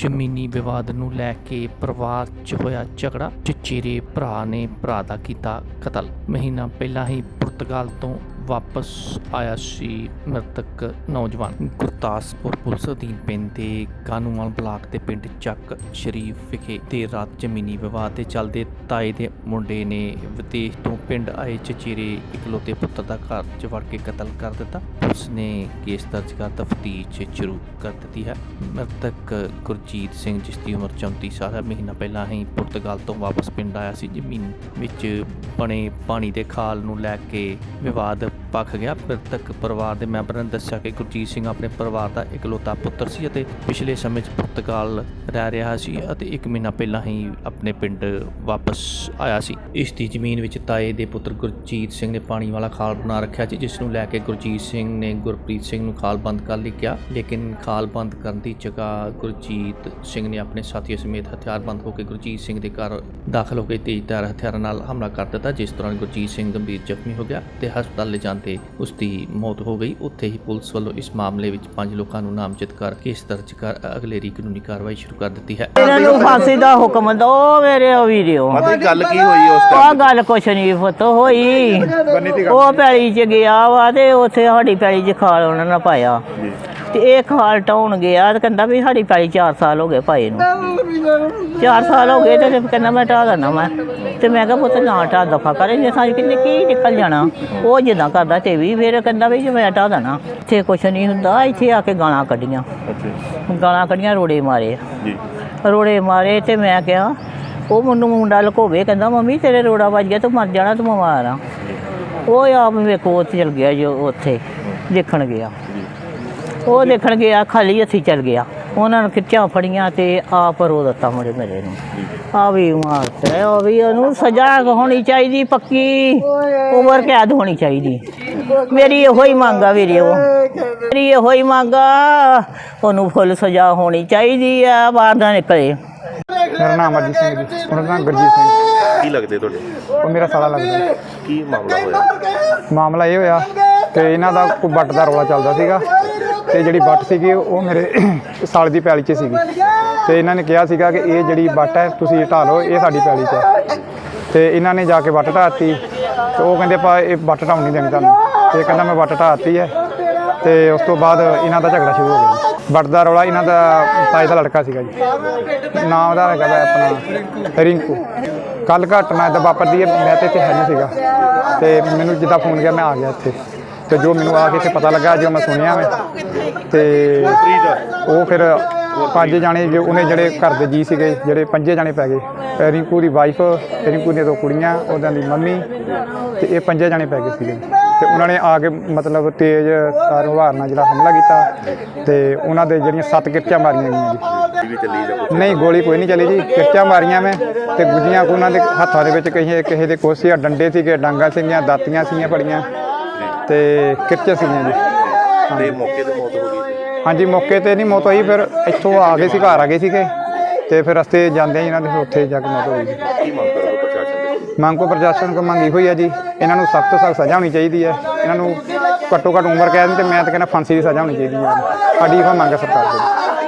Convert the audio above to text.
ਜ਼ਮੀਨੀ ਵਿਵਾਦ ਨੂੰ ਲੈ ਕੇ ਪਰਿਵਾਰ 'ਚ ਹੋਇਆ ਝਗੜਾ ਚਚੇਰੇ ਭਰਾ ਨੇ ਭਰਾ ਦਾ ਕੀਤਾ ਕਤਲ। ਮਹੀਨਾ ਪਹਿਲਾਂ ਹੀ ਪੁਰਤਗਾਲ ਤੋਂ ਵਾਪਸ ਆਇਆ ਸੀ ਮ੍ਰਿਤਕ ਨੌਜਵਾਨ। ਗੁਰਦਾਸਪੁਰ ਪੁਲਿਸ ਅਧੀਨ ਪਿੰਡ ਦੇ ਕਾਨੂੰਵਾਲ ਬਲਾਕ ਦੇ ਪਿੰਡ ਚੱਕ ਸ਼ਰੀਫ ਵਿਖੇ ਦੇਰ ਰਾਤ ਜ਼ਮੀਨੀ ਵਿਵਾਦ ਦੇ ਚੱਲਦੇ ਤਾਏ ਦੇ ਮੁੰਡੇ ਨੇ ਵਿਦੇਸ਼ ਤੋਂ ਪਿੰਡ ਆਏ ਚਚੇਰੇ ਇਕਲੌਤੇ ਪੁੱਤਰ ਦਾ ਘਰ 'ਚ ਵੜ ਕੇ ਕਤਲ ਕਰ ਦਿੱਤਾ। ਪੁਲਿਸ ਨੇ ਕੇਸ ਦਰਜ ਕਰ ਤਫਤੀਸ਼ ਸ਼ੁਰੂ ਕਰ ਦਿੱਤੀ ਹੈ। ਮ੍ਰਿਤਕ ਗੁਰਜੀਤ ਸਿੰਘ, ਜਿਸ ਦੀ ਉਮਰ 34 ਸਾਲ ਹੈ, ਮਹੀਨਾ ਪਹਿਲਾਂ ਹੀ ਪੁਰਤਗਾਲ ਤੋਂ ਵਾਪਸ ਪਿੰਡ ਆਇਆ ਸੀ। ਜ਼ਮੀਨ ਵਿੱਚ ਬਣੇ ਪਾਣੀ ਦੇ ਖਾਲ ਨੂੰ ਲੈ ਕੇ ਵਿਵਾਦ ਪੱਖ ਗਿਆ। ਮ੍ਰਿਤਕ ਪਰਿਵਾਰ ਦੇ ਮੈਂਬਰ ਨੇ ਦੱਸਿਆ ਕਿ ਗੁਰਜੀਤ ਸਿੰਘ ਆਪਣੇ ਪਰਿਵਾਰ ਦਾ ਇਕਲੌਤਾ ਪੁੱਤਰ ਸੀ ਅਤੇ ਪਿਛਲੇ ਸਮੇਂ 'ਚ ਪੁਰਤਗਾਲ ਰਹਿ ਰਿਹਾ ਸੀ ਅਤੇ ਇੱਕ ਮਹੀਨਾ ਪਹਿਲਾਂ ਹੀ ਆਪਣੇ ਪਿੰਡ ਵਾਪਸ ਆਇਆ ਸੀ। ਇਸ ਦੀ ਜ਼ਮੀਨ ਵਿੱਚ ਤਾਏ ਦੇ ਪੁੱਤਰ ਗੁਰਜੀਤ ਸਿੰਘ ਨੇ ਪਾਣੀ ਵਾਲਾ ਖਾਲ ਬਣਾ ਰੱਖਿਆ ਸੀ, ਜਿਸ ਨੂੰ ਲੈ ਕੇ ਗੁਰਜੀਤ ਸਿੰਘ ਨੇ ਗੁਰਪ੍ਰੀਤ ਸਿੰਘ ਨੂੰ ਖਾਲ ਬੰਦ ਕਰ ਲਈ ਕਿਹਾ ਲੇਕਿਨ ਖਾਲ ਬੰਦ ਕਰਨ ਦੀ ਜਗ੍ਹਾ ਗੁਰਜੀਤ ਸਿੰਘ ਨੇ ਆਪਣੇ ਸਾਥੀਆਂ ਸਮੇਤ ਹਥਿਆਰਬੰਦ ਹੋ ਕੇ ਗੁਰਜੀਤ ਸਿੰਘ ਦੇ ਘਰ ਦਾਖਲ ਹੋ ਕੇ ਤੇਜ਼ਧਾਰ ਹਥਿਆਰਾਂ ਨਾਲ ਹਮਲਾ ਕਰ ਦਿੱਤਾ, ਜਿਸ ਦੌਰਾਨ ਗੁਰਜੀਤ ਸਿੰਘ ਗੰਭੀਰ ਜ਼ਖਮੀ ਹੋ ਗਿਆ ਤੇ ਹਸਪਤਾਲ ਲਿਜਾਂਦੇ ਉਸ ਦੀ ਮੌਤ ਹੋ ਗਈ। ਉੱਥੇ ਹੀ ਪੁਲਿਸ ਵੱਲੋਂ ਇਸ ਮਾਮਲੇ ਵਿੱਚ ਪੰਜ ਲੋਕਾਂ ਨੂੰ ਨਾਮਜ਼ਦ ਕਰ ਕੇਸ ਦਰਜ ਕਰ ਅਗਲੇਰੀ ਕਾਨੂੰਨੀ ਕਾਰਵਾਈ ਸ਼ੁਰੂ ਕਰ ਦਿੱਤੀ ਹੈ। ਇਹਨਾਂ ਨੂੰ ਫਾਂਸੀ ਦਾ ਹੁਕਮ ਦੋ ਮੇਰੇ ਵੀਡੀਓ ਮਤਲਬ ਗੱਲ ਕੀ ਹੋਈ ਉਸ ਆ ਟਾਈਮ ਗੱਲ ਕੁਛ ਨਹੀਂ ਪੁੱਤ ਹੋਈ। ਉਹ ਪੈਲੀ ਚ ਗਿਆ ਵਾ ਤੇ ਉੱਥੇ ਸਾਡੀ ਪੈਲੀ ਚ ਖਾਲ ਉਹਨਾਂ ਨੇ ਪਾਇਆ। ਜੀ। ਤੇ ਇਹ ਖਾਲ ਟਾਉਣ ਗਿਆ ਤੇ ਕਹਿੰਦਾ ਵੀ ਸਾਡੀ ਪੈਲੀ 4 ਸਾਲ ਹੋ ਗਏ ਪਾਏ ਨੂੰ। 4 ਸਾਲ ਹੋ ਗਏ ਤੇ ਕਹਿੰਦਾ ਮੈਂ ਢਾਹ ਦੇਣਾ ਮੈਂ। ਤੇ ਮੈਂ ਕਿਹਾ ਪੁੱਤ ਨਾ ਢਾਹ ਦਫਾ ਕਰੇ ਜੇ ਸਾਡੀ ਕਿੰਨੇ ਕੀ ਨਿਕਲ ਜਾਣਾ? ਉਹ ਜਿੱਦਾਂ ਕਰਦਾ ਤੇ ਵੀ ਫਿਰ ਕਹਿੰਦਾ ਵੀ ਜੇ ਮੈਂ ਢਾਹ ਦੇਣਾ ਇੱਥੇ ਕੁਛ ਨਹੀਂ ਹੁੰਦਾ ਇੱਥੇ ਆ ਕੇ ਗਾਲਾਂ ਕੱਢੀਆਂ। ਗਾਲਾਂ ਕੱਢੀਆਂ ਰੋੜੇ ਮਾਰੇ। ਜੀ। ਰੋੜੇ ਮਾਰੇ ਤੇ ਮੈਂ ਕਿਹਾ ਉਹ ਮੈਨੂੰ ਮੁੰਡਾ ਲਕੋਵੇ ਕਹਿੰਦਾ ਮੰਮੀ ਤੇਰੇ ਰੋੜਾ ਵੱਜ ਗਿਆ ਤੂੰ ਮਰ ਜਾਣਾ ਤੂੰ ਬਿਮਾਰ ਆ। ਉਹ ਆਪ ਵੇਖੋ ਉੱਥੇ ਚਲ ਗਿਆ ਜੋ ਉੱਥੇ ਦੇਖਣ ਗਿਆ। ਉਹ ਦੇਖਣ ਗਿਆ ਖਾਲੀ ਹੱਥੀ ਚਲ ਗਿਆ। ਉਹਨਾਂ ਨੂੰ ਖਿੱਚਾਂ ਫੜੀਆਂ ਤੇ ਆਪ ਰੋ ਦਿੱਤਾ ਮੁੰਡੇ ਮੇਰੇ ਨੂੰ। ਆ ਵੀ ਮਾਰਤੇ ਉਹ ਵੀ ਉਹਨੂੰ ਸਜ਼ਾ ਹੋਣੀ ਚਾਹੀਦੀ ਪੱਕੀ ਉਮਰ ਕੈਦ ਹੋਣੀ ਚਾਹੀਦੀ। ਮੇਰੀ ਇਹੋ ਹੀ ਮੰਗ ਆ ਵੀਰੇ ਉਹ। ਮੇਰੀ ਇਹੋ ਹੀ ਮੰਗ ਆ ਉਹਨੂੰ ਫੁੱਲ ਸਜ਼ਾ ਹੋਣੀ ਚਾਹੀਦੀ ਆ ਬਾਹਰ ਦਾ ਨਿਕਲੇ। ਮੇਰਾ ਨਾਮ ਅਰਜੀਤ ਸਿੰਘ ਜੀ ਉਹਨਾਂ ਦਾ ਨਾਮ ਗੁਰਜੀਤ ਸਿੰਘ। ਕੀ ਲੱਗਦੇ ਤੁਹਾਡੇ? ਉਹ ਮੇਰਾ ਸਾਲਾ ਲੱਗਦਾ। ਕੀ ਮਾਮਲਾ ਹੋਇਆ? ਮਾਮਲਾ ਇਹ ਹੋਇਆ ਤੇ ਇਹਨਾਂ ਦਾ ਕੋਈ ਬੱਟ ਦਾ ਰੌਲਾ ਚੱਲਦਾ ਸੀਗਾ। ਤੇ ਜਿਹੜੀ ਬੱਟ ਸੀਗੀ ਉਹ ਮੇਰੇ ਸਾਲ ਦੀ ਪੈਲੀ 'ਚ ਸੀਗੀ। ਤੇ ਇਹਨਾਂ ਨੇ ਕਿਹਾ ਸੀਗਾ ਕਿ ਇਹ ਜਿਹੜੀ ਬੱਟ ਹੈ, ਤੁਸੀਂ ਢਾਹ ਲਓ, ਇਹ ਸਾਡੀ ਪੈਲੀ 'ਚ ਹੈ। ਤੇ ਇਹਨਾਂ ਨੇ ਜਾ ਕੇ ਬੱਟ ਢਾਤੀ। ਤੇ ਉਹ ਕਹਿੰਦੇ ਪਾ ਇਹ ਬੱਟ ਢਾਉਣ ਨਹੀਂ ਦੇਣੀ ਤੁਹਾਨੂੰ। ਤੇ ਕਹਿੰਦਾ, ਮੈਂ ਬੱਟ ਢਾਤੀ ਹੈ। ਤੇ ਉਸ ਤੋਂ ਬਾਅਦ ਇਹਨਾਂ ਦਾ ਝਗੜਾ ਸ਼ੁਰੂ ਹੋ ਗਿਆ। ਬੱਟ ਦਾ ਰੌਲਾ ਇਹਨਾਂ ਦਾ ਤਾਏ ਦਾ ਲੜਕਾ ਸੀਗਾ ਜੀ। ਨਾਮ ਉਹਦਾ ਹੈਗਾ ਵਾ ਆਪਣਾ ਰਿੰਕੂ। ਕੱਲ ਘਟਨਾ ਇਦਾਂ ਵਾਪਰਦੀ ਹੈ ਮੈਂ ਤੇ ਇੱਥੇ ਹੈ ਨਹੀਂ ਸੀਗਾ। ਤੇ ਮੈਨੂੰ ਜਿੱਦਾਂ ਫੋਨ ਗਿਆ, ਮੈਂ ਆ ਗਿਆ ਇੱਥੇ। ਤੇ ਜੋ ਮੈਨੂੰ ਆ ਕੇ ਇੱਥੇ ਪਤਾ ਲੱਗਾ, ਜੋ ਮੈਂ ਸੁਣਿਆ ਮੈਂ, ਤੇ ਉਹ ਫਿਰ ਪੰਜ ਜਾਣੇ ਜੋ ਉਹਨੇ ਜਿਹੜੇ ਘਰ ਦੇ ਜੀ ਸੀਗੇ, ਜਿਹੜੇ ਪੰਜੇ ਜਾਣੇ ਪੈ ਗਏ। ਰਿੰਕੂ ਦੀ ਵਾਈਫ ਰਿੰਕੂ ਦੀਆਂ ਦੋ ਕੁੜੀਆਂ ਉਹਨਾਂ ਦੀ ਮੰਮੀ, ਤੇ ਇਹ ਪੰਜੇ ਜਾਣੇ ਪੈ ਗਏ ਸੀਗੇ। ਤੇ ਉਹਨਾਂ ਨੇ ਆ ਕੇ ਮਤਲਬ ਤੇਜ਼ ਤਾਰਵਾਰ ਨਾਲ ਜਿਹੜਾ ਹਮਲਾ ਕੀਤਾ, ਤੇ ਉਹਨਾਂ ਦੇ ਜਿਹੜੀਆਂ ਸੱਤ ਕਿਰਚਾਂ ਮਾਰੀਆਂ ਗਈਆਂ ਜੀ। ਨਹੀਂ, ਗੋਲੀ ਕੋਈ ਨਹੀਂ ਚੱਲੀ ਜੀ। ਕਿਰਚਾਂ ਮਾਰੀਆਂ ਮੈਂ, ਤੇ ਗੁੱਜੀਆਂ ਉਹਨਾਂ ਦੇ ਹੱਥਾਂ ਦੇ ਵਿੱਚ ਕਿਸੇ ਕਿਸੇ ਦੇ ਕੋਸੀਆਂ ਡੰਡੇ ਸੀਗੇ, ਡਾਂਗਾ ਸੀਗੀਆਂ, ਦਾਤੀਆਂ ਸੀਗੀਆਂ ਫੜੀਆਂ ਤੇ ਕਿਰਚੇ ਸੀਗੀਆਂ ਜੀ। ਤੇ ਮੌਕੇ ਤੇ ਮੌਤ ਹੋ ਗਈ ਹਾਂਜੀ ਮੌਕੇ ਤੇ ਨਹੀਂ ਮੌਤ ਹੋਈ ਫਿਰ ਇੱਥੋਂ ਆ ਗਏ ਸੀ ਘਰ ਆ ਗਏ ਸੀਗੇ। ਤੇ ਫਿਰ ਰਸਤੇ ਜਾਂਦੇ ਇਹਨਾਂ ਦੇ ਫਿਰ ਉੱਥੇ ਜਾ ਕੇ ਮੌਤ ਹੋਈ ਜੀ। ਕੀ ਮੰਗ ਕਰੋਗੇ ਪ੍ਰਸ਼ਾਸਨ ਦੇ ਮੰਗ ਕੋ ਪ੍ਰਸ਼ਾਸਨ ਕੋ ਮੰਗੀ ਹੋਈ ਹੈ ਜੀ ਇਹਨਾਂ ਨੂੰ ਸਖਤ ਤੋਂ ਸਖਤ ਸਜ਼ਾ ਹੋਣੀ ਚਾਹੀਦੀ ਹੈ। ਇਹਨਾਂ ਨੂੰ ਘੱਟੋ ਘੱਟ ਉਮਰ ਕੈਦ ਤੇ ਮੈਂ ਤਾਂ ਕਹਿੰਦਾ ਫਾਂਸੀ ਦੀ ਸਜ਼ਾ ਹੋਣੀ ਚਾਹੀਦੀ ਹੈ। ਸਾਡੀ ਇਹ ਮੰਗ ਹੈ ਸਰਕਾਰ ਦੀ